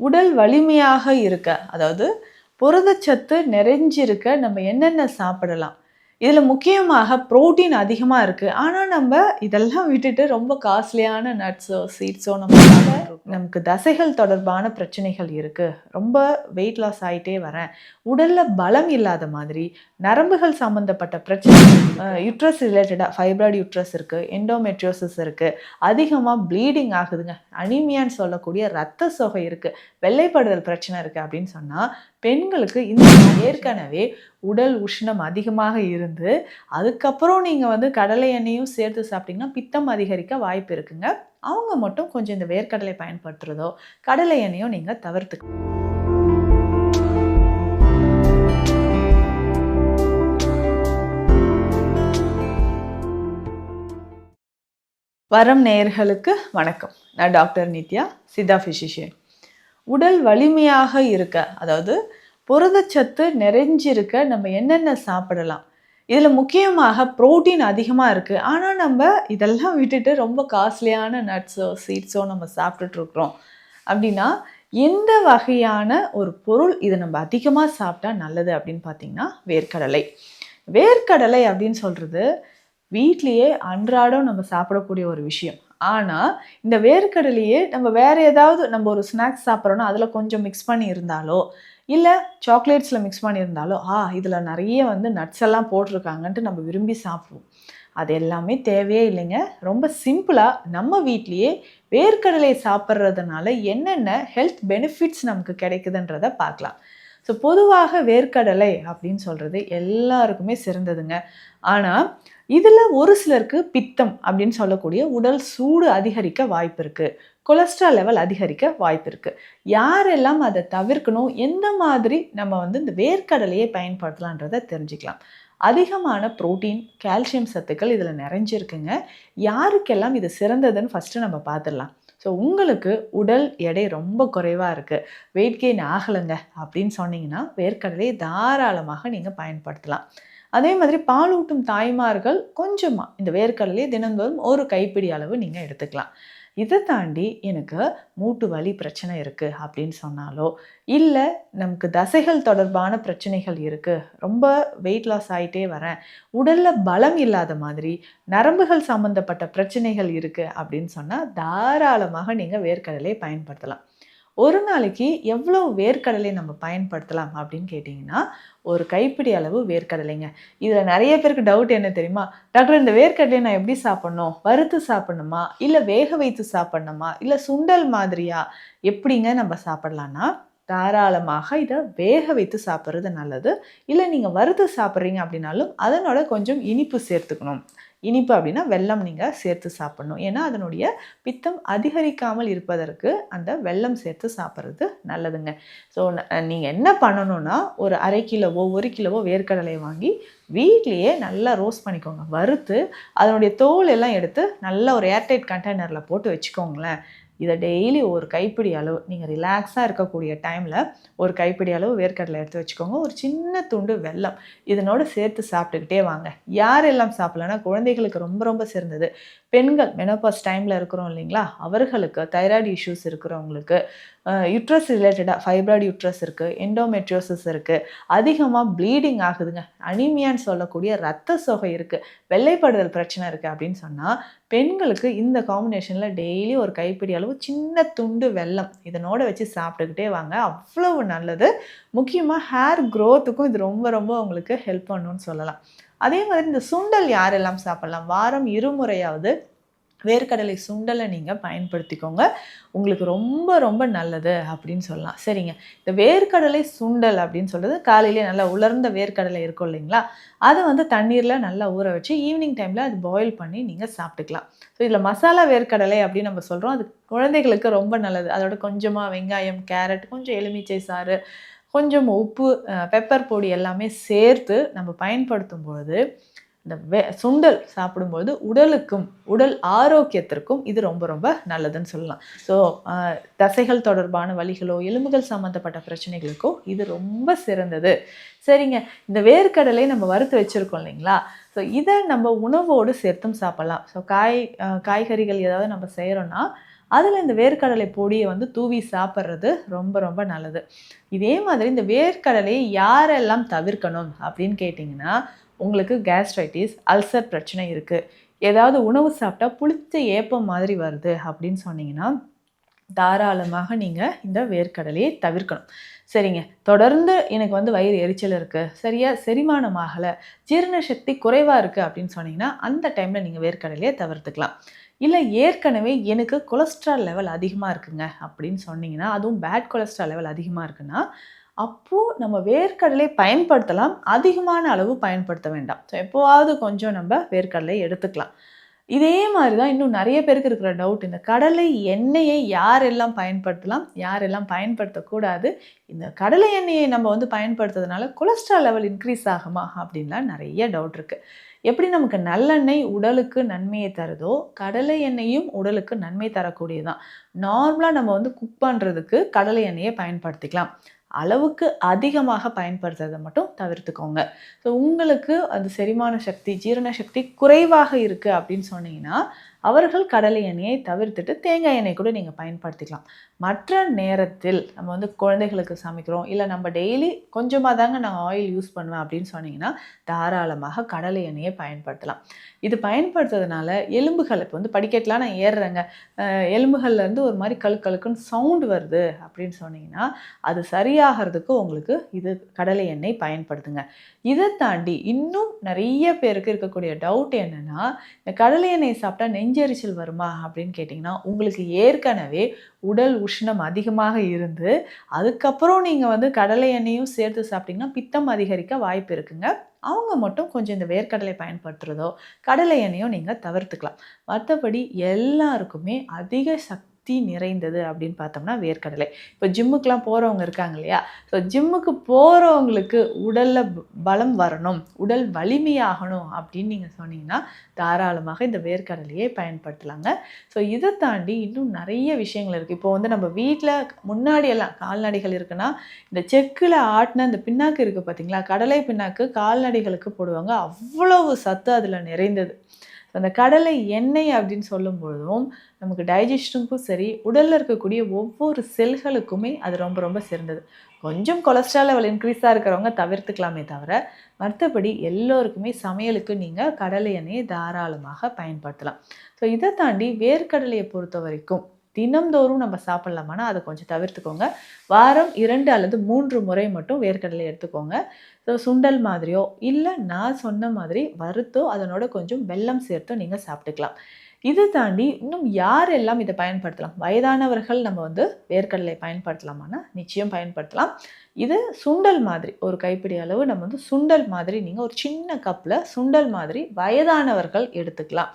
உடல் வலிமையாக இருக்க அதாவது புரதச்சத்து நிறைஞ்சிருக்க நம்ம என்னென்ன சாப்பிடலாம்? இதில் முக்கியமாக புரோட்டீன் அதிகமாக இருக்குது ஆனால் நம்ம இதெல்லாம் விட்டுட்டு ரொம்ப காஸ்ட்லியான நட்ஸோ சீட்ஸோ நம்ம. நமக்கு தசைகள் தொடர்பான பிரச்சனைகள் இருக்குது ரொம்ப வெயிட் லாஸ் ஆகிட்டே வரேன். உடலில் பலம் இல்லாத மாதிரி நரம்புகள் சம்மந்தப்பட்ட பிரச்சனை யுட்ரஸ் ரிலேட்டடாக ஃபைப்ராய்டு யுட்ரஸ் இருக்குது எண்டோமெட்ரியோசிஸ் இருக்குது அதிகமாக ப்ளீடிங் ஆகுதுங்க. அனிமியான்னு சொல்லக்கூடிய ரத்த சோகை இருக்குது வெள்ளைப்படுதல் பிரச்சனை இருக்குது அப்படின்னு சொன்னால் பெண்களுக்கு இந்த ஏற்கனவே உடல் உஷ்ணம் அதிகமாக இருந்து அதுக்கப்புறம் நீங்கள் வந்து கடலை எண்ணெயும் சேர்த்து சாப்பிட்டீங்கன்னா பித்தம் அதிகரிக்க வாய்ப்பு இருக்குங்க. அவங்க மட்டும் கொஞ்சம் இந்த வேர்க்கடலை பயன்படுத்துறதோ கடலை எண்ணெயோ நீங்கள் தவிர்த்துக்கணும் வரம் நேயர்களுக்கு வணக்கம். நான் டாக்டர் நித்யா சித்தா ஃபிசிஷியன் உடல் வலிமையாக இருக்க அதாவது புரதச்சத்து நிறைஞ்சிருக்க நம்ம என்னென்ன சாப்பிடலாம்? இதில் முக்கியமாக புரோட்டீன் அதிகமாக இருக்குது ஆனால் நம்ம இதெல்லாம் விட்டுட்டு ரொம்ப காஸ்ட்லியான நட்ஸோ சீட்ஸோ நம்ம சாப்பிட்டுட்ருக்குறோம் அப்படின்னா எந்த வகையான ஒரு பொருள் இதை நம்ம அதிகமாக சாப்பிட்டா நல்லது அப்படின்னு பார்த்தீங்கன்னா வேர்க்கடலை. வேர்க்கடலை அப்படின்னு சொல்கிறது வீட்லேயே அன்றாடம் நம்ம சாப்பிடக்கூடிய ஒரு விஷயம். ஆனால் இந்த வேர்க்கடலையே நம்ம வேறு ஏதாவது நம்ம ஒரு ஸ்நாக்ஸ் சாப்பிட்றோன்னா அதில் கொஞ்சம் மிக்ஸ் பண்ணி இருந்தாலோ இல்லை சாக்லேட்ஸில் மிக்ஸ் பண்ணியிருந்தாலோ ஆ இதில் நிறைய வந்து நட்ஸ் எல்லாம் போட்டிருக்காங்கன்ட்டு நம்ம விரும்பி சாப்பிடுவோம். அது எல்லாமே தேவையே இல்லைங்க. ரொம்ப சிம்பிளாக நம்ம வீட்லேயே வேர்க்கடலை சாப்பிட்றதுனால என்னென்ன ஹெல்த் பெனிஃபிட்ஸ் நமக்கு கிடைக்குதுன்றதை பார்க்கலாம். ஸோ பொதுவாக வேர்க்கடலை அப்படின்னு சொல்கிறது எல்லாருக்குமே சிறந்ததுங்க. ஆனால் இதில் ஒரு சிலருக்கு பித்தம் அப்படின்னு சொல்லக்கூடிய உடல் சூடு அதிகரிக்க வாய்ப்பு இருக்குது கொலஸ்ட்ரால் லெவல் அதிகரிக்க வாய்ப்பு இருக்குது யாரெல்லாம் அதை தவிர்க்கணும் எந்த மாதிரி நம்ம வந்து இந்த வேர்க்கடலையை பயன்படுத்தலான்றதை தெரிஞ்சுக்கலாம். அதிகமான புரோட்டீன் கால்சியம் சத்துக்கள் இதில் நிறைஞ்சிருக்குங்க. யாருக்கெல்லாம் இது சிறந்ததுன்னு ஃபஸ்ட்டு நம்ம பார்த்துடலாம். ஸோ உங்களுக்கு உடல் எடை ரொம்ப குறைவாக இருக்குது வெயிட் கெயின் ஆகலைங்க அப்படின்னு சொன்னீங்கன்னா வேர்க்கடலையை தாராளமாக நீங்கள் பயன்படுத்தலாம். அதே மாதிரி பாலூட்டும் தாய்மார்கள் கொஞ்சமாக இந்த வேர்க்கடலையை தினந்தோறும் ஒரு கைப்பிடி அளவு நீங்கள் எடுத்துக்கலாம். இதை தாண்டி எனக்கு மூட்டு வலி பிரச்சனை இருக்குது அப்படின்னு சொன்னாலோ இல்லை நமக்கு தசைகள் தொடர்பான பிரச்சனைகள் இருக்குது ரொம்ப வெயிட் லாஸ் ஆகிட்டே வரேன் உடலில் பலம் இல்லாத மாதிரி நரம்புகள் சம்மந்தப்பட்ட பிரச்சனைகள் இருக்குது அப்படின்னு சொன்னால் தாராளமாக நீங்கள் வேர்க்கடலையை பயன்படுத்தலாம். ஒரு நாளைக்கு எவ்வளோ வேர்க்கடலை நம்ம பயன்படுத்தலாம் அப்படின்னு கேட்டிங்கன்னா ஒரு கைப்பிடி அளவு வேர்க்கடலைங்க. இதில் நிறைய பேருக்கு டவுட் என்ன தெரியுமா? டாக்டர் இந்த வேர்க்கடலையை நான் எப்படி சாப்பிட்ணும்? வறுத்து சாப்பிட்ணுமா? இல்லை வேக வைத்து சாப்பிட்ணுமா? இல்லை சுண்டல் மாதிரியா? எப்படிங்க நம்ம சாப்பிட்லான்னா தாராளமாக இதை வேக வைத்து சாப்பிட்றது நல்லது. இல்லை நீங்கள் வறுத்து சாப்பிட்றீங்க அப்படின்னாலும் அதனோட கொஞ்சம் இனிப்பு சேர்த்துக்கணும். இனிப்பு அப்படின்னா வெல்லம் நீங்கள் சேர்த்து சாப்பிடணும். ஏன்னா அதனுடைய பித்தம் அதிகரிக்காமல் இருப்பதற்கு அந்த வெல்லம் சேர்த்து சாப்பிட்றது நல்லதுங்க. ஸோ நீங்கள் என்ன பண்ணணும்னா ஒரு அரை கிலோவோ ஒரு கிலோவோ வேர்க்கடலை வாங்கி வீட்லேயே நல்லா ரோஸ்ட் பண்ணிக்கோங்க. வறுத்து அதனுடைய தோல் எல்லாம் எடுத்து நல்லா ஒரு ஏர்டைட் கண்டெய்னரில் போட்டு வச்சுக்கோங்களேன். இதை டெய்லி ஒரு கைப்பிடி அளவு நீங்கள் ரிலாக்ஸாக இருக்கக்கூடிய டைமில் ஒரு கைப்பிடி அளவு வேர்க்கடலை எடுத்து வச்சுக்கோங்க. ஒரு சின்ன துண்டு வெல்லம் இதனோட சேர்த்து சாப்பிட்டுக்கிட்டே வாங்க. யாரெல்லாம் சாப்பிட்லன்னா குழந்தைகளுக்கு ரொம்ப ரொம்ப சிறந்தது. பெண்கள் மெனோபாஸ் டைமில் இருக்கிறோம் இல்லைங்களா? அவர்களுக்கு தைராய்டு இஷ்யூஸ் இருக்கிறவங்களுக்கு யுட்ரஸ் ரிலேட்டடாக ஃபைப்ராய்டு யுட்ரஸ் இருக்குது எண்டோமெட்ரியோசிஸ் இருக்குது அதிகமாக ப்ளீடிங் ஆகுதுங்க. அனிமியான்னு சொல்லக்கூடிய ரத்த சோகை இருக்குது வெள்ளைப்படுதல் பிரச்சனை இருக்குது அப்படின்னு சொன்னால் பெண்களுக்கு இந்த காம்பினேஷனில் டெய்லி ஒரு கைப்பிடி அளவு சின்ன துண்டு வெல்லம் இதனோட வச்சு சாப்பிட்டுக்கிட்டே வாங்க அவ்வளவு நல்லது. முக்கியமாக ஹேர் க்ரோத்துக்கும் இது ரொம்ப ரொம்ப உங்களுக்கு ஹெல்ப் பண்ணுன்னு சொல்லலாம். அதே மாதிரி இந்த சுண்டல் யாரெல்லாம் சாப்பிட்லாம்? வாரம் இருமுறையாவது வேர்க்கடலை சுண்டலை நீங்கள் பயன்படுத்திக்கோங்க. உங்களுக்கு ரொம்ப ரொம்ப நல்லது அப்படின்னு சொல்லலாம். சரிங்க. இந்த வேர்க்கடலை சுண்டல் அப்படின்னு சொல்கிறது காலையிலே நல்லா உலர்ந்த வேர்க்கடலை இருக்கும் இல்லைங்களா? அதை வந்து தண்ணீரில் நல்லா ஊற வச்சு ஈவினிங் டைமில் அது பாயில் பண்ணி நீங்கள் சாப்பிட்டுக்கலாம். ஸோ இதில் மசாலா வேர்க்கடலை அப்படின்னு நம்ம சொல்கிறோம் அது குழந்தைகளுக்கு ரொம்ப நல்லது. அதோட கொஞ்சமாக வெங்காயம் கேரட் கொஞ்சம் எலுமிச்சை சாறு கொஞ்சம் உப்பு பெப்பர் பொடி எல்லாமே சேர்த்து நம்ம பயன்படுத்தும் பொழுது இந்த வே சுண்டல் சாப்பிடும்போது உடலுக்கும் உடல் ஆரோக்கியத்திற்கும் இது ரொம்ப ரொம்ப நல்லதுன்னு சொல்லலாம். ஸோ தசைகள் தொடர்பான வலிகளோ எலும்புகள் சம்மந்தப்பட்ட பிரச்சனைகளுக்கோ இது ரொம்ப சிறந்தது. சரிங்க. இந்த வேர்க்கடலை நம்ம வறுத்து வச்சுருக்கோம் இல்லைங்களா? ஸோ இதை நம்ம உணவோடு சேர்த்தும் சாப்பிட்லாம். ஸோ காய் காய்கறிகள் ஏதாவது நம்ம செய்கிறோன்னா அதில் இந்த வேர்க்கடலை பொடியை வந்து தூவி சாப்பிட்றது ரொம்ப ரொம்ப நல்லது. இதே மாதிரி இந்த வேர்க்கடலையை யாரெல்லாம் தவிர்க்கணும் அப்படின்னு கேட்டிங்கன்னா உங்களுக்கு கேஸ்ட்ரைட்டிஸ் அல்சர் பிரச்சனை இருக்குது ஏதாவது உணவு சாப்பிட்டா புளித்த ஏப்பம் மாதிரி வருது அப்படின்னு சொன்னீங்கன்னா தாராளமாக நீங்கள் இந்த வேர்க்கடலையை தவிர்க்கணும். சரிங்க. தொடர்ந்து எனக்கு வந்து வயிறு எரிச்சல் இருக்குது சரியாக செரிமானம் ஆகலை. ஜீரண சக்தி குறைவாக இருக்குது அப்படின்னு சொன்னீங்கன்னா அந்த டைமில் நீங்கள் வேர்க்கடலையை தவிர்த்துக்கலாம். இல்லை ஏற்கனவே எனக்கு கொலஸ்ட்ரால் லெவல் அதிகமாக இருக்குங்க அப்படின்னு சொன்னீங்கன்னா அதுவும் பேட் கொலஸ்ட்ரால் லெவல் அதிகமாக இருக்குன்னா அப்போது நம்ம வேர்க்கடலை பயன்படுத்தலாம். அதிகமான அளவு பயன்படுத்த வேண்டாம். ஸோ எப்போவாவது கொஞ்சம் நம்ம வேர்க்கடலை எடுத்துக்கலாம். இதே மாதிரி தான் இன்னும் நிறைய பேருக்கு இருக்கிற டவுட் இந்த கடலை எண்ணெயை யாரெல்லாம் பயன்படுத்தலாம்? யாரெல்லாம் பயன்படுத்தக்கூடாது? இந்த கடலை எண்ணெயை நம்ம வந்து பயன்படுத்துறதுனால கொலஸ்ட்ரால் லெவல் இன்க்ரீஸ் ஆகுமா? அப்படின்லாம் நிறைய டவுட் இருக்குது எப்படி நமக்கு நல்லெண்ணெய் உடலுக்கு நன்மையை தருதோ கடலை எண்ணெயும் உடலுக்கு நன்மை தரக்கூடியதுதான். நார்மலாக நம்ம வந்து குக் பண்ணுறதுக்கு கடலை எண்ணெயை பயன்படுத்திக்கலாம். அளவுக்கு அதிகமாக பயன்படுத்துறதை மட்டும் தவிர்த்துக்கோங்க. ஸோ உங்களுக்கு அது செரிமான சக்தி ஜீரண சக்தி குறைவாக இருக்குது அப்படின்னு சொன்னீங்கன்னா அவர்கள் கடலை எண்ணெயை தவிர்த்துட்டு தேங்காய் எண்ணெய் கூட நீங்கள் பயன்படுத்திக்கலாம். மற்ற நேரத்தில் நம்ம வந்து குழந்தைகளுக்கு சமைக்கிறோம் இல்லை நம்ம டெய்லி கொஞ்சமாக தாங்க நான் ஆயில் யூஸ் பண்ணுவேன் அப்படின்னு சொன்னீங்கன்னா தாராளமாக கடலை எண்ணெயை பயன்படுத்தலாம். இது பயன்படுத்துறதுனால எலும்புகள் இப்போ வந்து படிக்கட்டெலாம் நான் ஏறுறேங்க. எலும்புகள்லேருந்து ஒரு மாதிரி கழு கழுக்குன்னு சவுண்டு வருது அப்படின்னு சொன்னீங்கன்னா அது சரியாகிறதுக்கு உங்களுக்கு இது கடலை எண்ணெய் பயன்படுத்துங்க. இதை தாண்டி இன்னும் நிறைய பேருக்கு இருக்கக்கூடிய டவுட் என்னென்னா இந்த கடலை எண்ணெய் சாப்பிட்டா நெஞ்சு நெஞ்செரிச்சல் வருமா அப்படின்னு கேட்டிங்கன்னா உங்களுக்கு ஏற்கனவே உடல் உஷ்ணம் அதிகமாக இருந்து அதுக்கப்புறம் நீங்கள் வந்து கடலை எண்ணெயும் சேர்த்து சாப்பிட்டிங்கன்னா பித்தம் அதிகரிக்க வாய்ப்பு இருக்குங்க. அவங்க மட்டும் கொஞ்சம் இந்த வேர்க்கடலை பயன்படுத்துகிறதோ கடலை எண்ணெயோ நீங்கள் தவிர்த்துக்கலாம். மற்றபடி எல்லாருக்குமே அதிக சக்தி சக்தி நிறைந்தது அப்படின்னு பார்த்தோம்னா வேர்க்கடலை. இப்போ ஜிம்முக்கெலாம் போகிறவங்க இருக்காங்க இல்லையா? ஸோ ஜிம்முக்கு போகிறவங்களுக்கு உடலில் பலம் வரணும் உடல் வலிமையாகணும் அப்படின்னு நீங்கள் சொன்னீங்கன்னா தாராளமாக இந்த வேர்க்கடலையை பயன்படுத்தலாங்க. ஸோ இதை தாண்டி இன்னும் நிறைய விஷயங்கள் இருக்குது இப்போ வந்து நம்ம வீட்டில் முன்னாடியெல்லாம் கால்நடைகள் இருக்குன்னா இந்த செக்கில் ஆட்டின இந்த பின்னாக்கு இருக்குது பார்த்தீங்களா கடலை பின்னாக்கு கால்நடைகளுக்கு போடுவாங்க. அவ்வளவு சத்து அதில் நிறைந்தது. அந்த கடலை எண்ணெய் அப்படின்னு சொல்லும் பொழுதும் நமக்கு டைஜஷனுக்கும் சரி உடலில் இருக்கக்கூடிய ஒவ்வொரு செல்களுக்குமே அது ரொம்ப ரொம்ப சிறந்தது. கொஞ்சம் கொலஸ்ட்ரால் லெவல் இன்க்ரீஸாக இருக்கிறவங்க தவிர்த்துக்கலாமே தவிர மற்றபடி எல்லோருக்குமே சமையலுக்கு நீங்கள் கடலை எண்ணெயை தாராளமாக பயன்படுத்தலாம். ஸோ இதை தாண்டி வேர்க்கடலையை பொறுத்த வரைக்கும் தினம்தோறும் நம்ம சாப்பிட்லாமானா அதை கொஞ்சம் தவிர்த்துக்கோங்க. வாரம் இரண்டு அல்லது மூன்று முறை மட்டும் வேர்க்கடலை எடுத்துக்கோங்க. ஸோ சுண்டல் மாதிரியோ இல்லை நான் சொன்ன மாதிரி வறுத்தோ அதனோட கொஞ்சம் வெல்லம் சேர்த்தோ நீங்கள் சாப்பிட்டுக்கலாம். இது தாண்டி இன்னும் யாரெல்லாம் இதை பயன்படுத்தலாம்? வயதானவர்கள் நம்ம வந்து வேர்க்கடலை பயன்படுத்தலாமான்னா நிச்சயம் பயன்படுத்தலாம். இது சுண்டல் மாதிரி ஒரு கைப்பிடி அளவு நம்ம வந்து சுண்டல் மாதிரி நீங்கள் ஒரு சின்ன கப்பில் சுண்டல் மாதிரி வயதானவர்கள் எடுத்துக்கலாம்.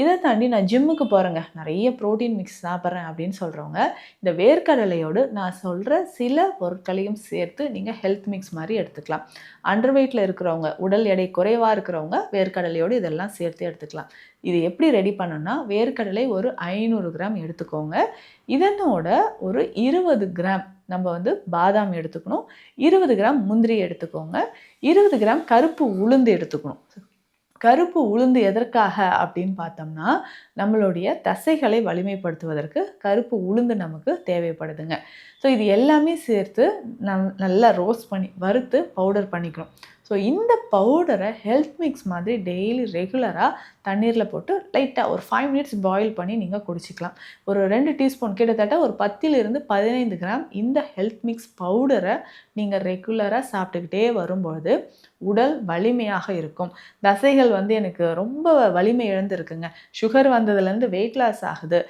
இதை தாண்டி நான் ஜிம்முக்கு போகிறேங்க நிறைய ப்ரோட்டீன் மிக்ஸ் சாப்பிட்றேன் அப்படின்னு சொல்கிறவங்க இந்த வேர்க்கடலையோடு நான் சொல்கிற சில பொருட்களையும் சேர்த்து நீங்கள் ஹெல்த் மிக்ஸ் மாதிரி எடுத்துக்கலாம். அண்டர் வெயிட்டில் இருக்கிறவங்க உடல் எடை குறைவாக இருக்கிறவங்க வேர்க்கடலையோடு இதெல்லாம் சேர்த்து எடுத்துக்கலாம். இது எப்படி ரெடி பண்ணணும்னா வேர்க்கடலை ஒரு ஐநூறு கிராம் எடுத்துக்கோங்க. இதனோட ஒரு இருபது கிராம் நம்ம வந்து பாதாம் எடுத்துக்கணும். இருபது கிராம் முந்திரி எடுத்துக்கோங்க. இருபது கிராம் கருப்பு உளுந்து எடுத்துக்கணும். கருப்பு உளுந்து எதற்காக அப்படின்னு பார்த்தோம்னா நம்மளுடைய தசைகளை வலிமைப்படுத்துவதற்கு கருப்பு உளுந்து நமக்கு தேவைப்படுதுங்க. ஸோ இது எல்லாமே சேர்த்து நம் நல்லா ரோஸ்ட் பண்ணி வறுத்து பவுடர் பண்ணிக்கணும் ஸோ இந்த பவுடரை ஹெல்த் மிக்ஸ் மாதிரி டெய்லி ரெகுலராக தண்ணீரில் போட்டு லைட்டாக ஒரு ஃபைவ் மினிட்ஸ் பாயில் பண்ணி நீங்கள் குடிச்சிக்கலாம். ஒரு ரெண்டு டீஸ்பூன் கிட்டத்தட்ட ஒரு பத்திலிருந்து பதினைந்து கிராம் இந்த ஹெல்த் மிக்ஸ் பவுடரை நீங்கள் ரெகுலராக சாப்பிட்டுக்கிட்டே வரும்பொழுது உடல் வலிமையாக இருக்கும். தசைகள் வந்து எனக்கு ரொம்ப வலிமை இழந்திருக்குங்க. சுகர் வந்ததுலேருந்து வெயிட் லாஸ் ஆகுது.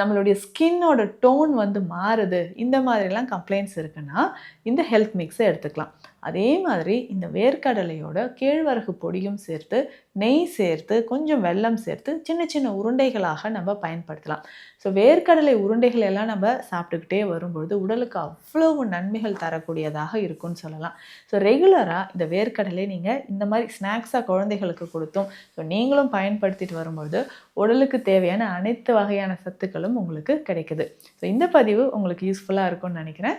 நம்மளுடைய ஸ்கின்னோட டோன் வந்து மாறுது. இந்த மாதிரிலாம் கம்ப்ளைண்ட்ஸ் இருக்குன்னா இந்த ஹெல்த் மிக்ஸை எடுத்துக்கலாம். அதே மாதிரி இந்த வேர்க்கடலையோட கேழ்வரகு பொடியும் சேர்த்து நெய் சேர்த்து கொஞ்சம் வெல்லம் சேர்த்து சின்ன சின்ன உருண்டைகளாக நம்ம பயன்படுத்தலாம். ஸோ வேர்க்கடலை உருண்டைகள் எல்லாம் நம்ம சாப்பிட்டுக்கிட்டே வரும்பொழுது உடலுக்கு அவ்வளவு நன்மைகள் தரக்கூடியதாக இருக்கும்னு சொல்லலாம். ஸோ ரெகுலராக இந்த வேர்க்கடலை நீங்கள் இந்த மாதிரி ஸ்நாக்ஸாக குழந்தைகளுக்கு கொடுத்தும் ஸோ நீங்களும் பயன்படுத்திட்டு வரும்பொழுது உடலுக்கு தேவையான அனைத்து வகையான சத்துக்களும் உங்களுக்கு கிடைக்குது. ஸோ இந்த பதிவு உங்களுக்கு யூஸ்ஃபுல்லாக இருக்கும்னு நினைக்கிறேன்.